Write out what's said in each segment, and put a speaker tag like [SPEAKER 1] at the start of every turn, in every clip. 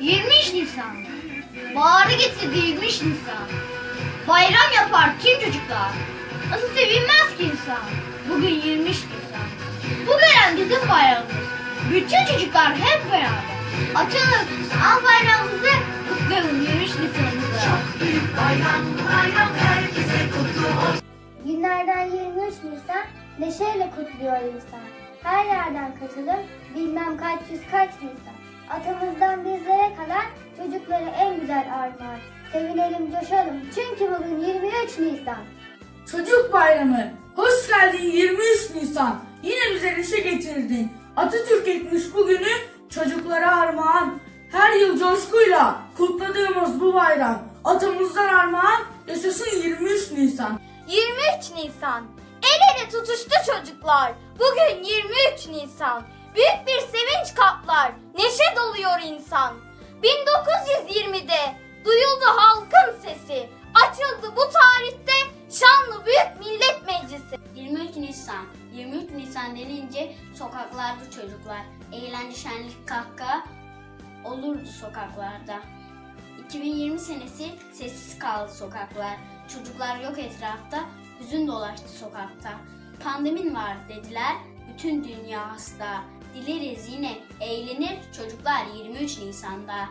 [SPEAKER 1] 23 Nisan. Baharı getirdi 23 Nisan. Bayram yapar tüm çocuklar. Nasıl sevinmez ki insan? Bugün 23 Nisan. Bu gelen bizim bayramımız. Bütün çocuklar hep beraber. Açalım, al bayramımızı, kutlayalım 23 Nisan'ımızı.
[SPEAKER 2] Büyük bayram bayram herkese kutlu olsun.
[SPEAKER 3] Günlerden 23 Nisan neşeyle kutluyor insan. Her yerden katılım bilmem kaç yüz kaç Nisan. Atamızdan bizlere kalan çocuklara en güzel armağan. Sevinelim coşalım çünkü bugün 23 Nisan.
[SPEAKER 4] Çocuk Bayramı. Hoş geldin 23 Nisan. Yine bize neşe getirdin. Atatürk etmiş bugünü çocuklara armağan. Her yıl coşkuyla kutladığımız bu bayram. Atamızdan armağan yaşasın 23 Nisan.
[SPEAKER 5] 23 Nisan. El ele tutuştu çocuklar. Bugün 23 Nisan. Büyük bir sevinç kaplar.
[SPEAKER 6] Nisan. 23 Nisan denince sokaklarda çocuklar. Eğlence, şenlik, kahkaha olurdu sokaklarda. 2020 senesi sessiz kaldı sokaklar. Çocuklar yok etrafta, hüzün dolaştı sokakta. Pandemin var dediler, bütün dünya hasta. Dileriz yine eğlenir çocuklar 23 Nisan'da.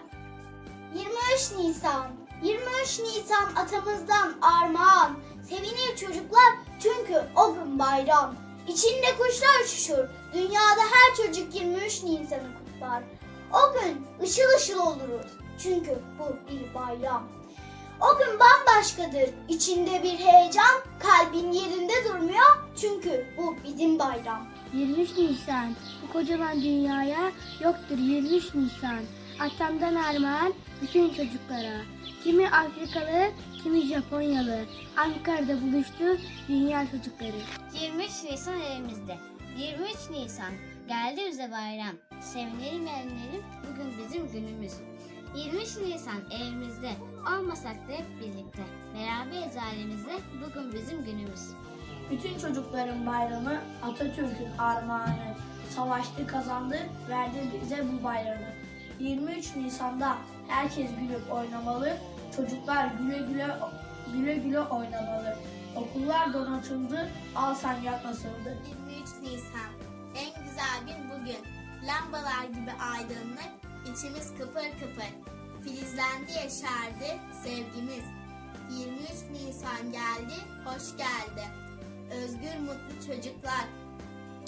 [SPEAKER 3] 23 Nisan. 23 Nisan atamızdan armağan. Sevinir çocuklar çünkü o gün bayram. İçinde kuşlar uçuşur. Dünyada her çocuk 23 Nisan'ı kutlar. O gün ışıl ışıl oluruz. Çünkü bu bir bayram. O gün bambaşkadır. İçinde bir heyecan, kalbin yerinde durmuyor. Çünkü bu bizim bayram.
[SPEAKER 7] 23 Nisan bu kocaman dünyaya yoktur 23 Nisan. Atamdan armağan bütün çocuklara. Kimi Afrikalı, kimi Japonyalı. Ankara'da buluştu dünya çocukları.
[SPEAKER 5] 23 Nisan evimizde. 23 Nisan geldi bize bayram. Sevinelim eğlenelim bugün bizim günümüz. 23 Nisan evimizde olmasak da hep birlikte. Beraberiz ailemizde bugün bizim günümüz.
[SPEAKER 4] Bütün çocukların bayramı Atatürk'ün armağanı. Savaştı kazandı verdi bize bu bayramı. 23 Nisan'da herkes gülüp oynamalı. Çocuklar güle güle güle güle oynamalı. Okullar donatıldı, al sancak asıldı.
[SPEAKER 8] 23 Nisan. En güzel gün bugün. Lambalar gibi aydınlık, içimiz kıpır kıpır. Filizlendi yeşerdi sevgimiz. 23 Nisan geldi, hoş geldi. Özgür mutlu çocuklar.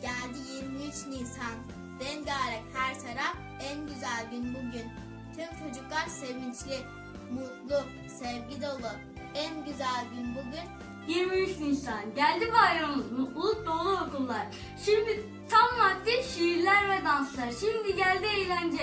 [SPEAKER 8] Geldi 23 Nisan. Rengarenk her taraf, en güzel gün bugün. Tüm çocuklar sevinçli, mutlu, sevgi dolu. En güzel gün bugün
[SPEAKER 4] 23 Nisan geldi bayramımız mutluluk dolu okullar. Şimdi tam vakti şiirler ve danslar. Şimdi geldi eğlence.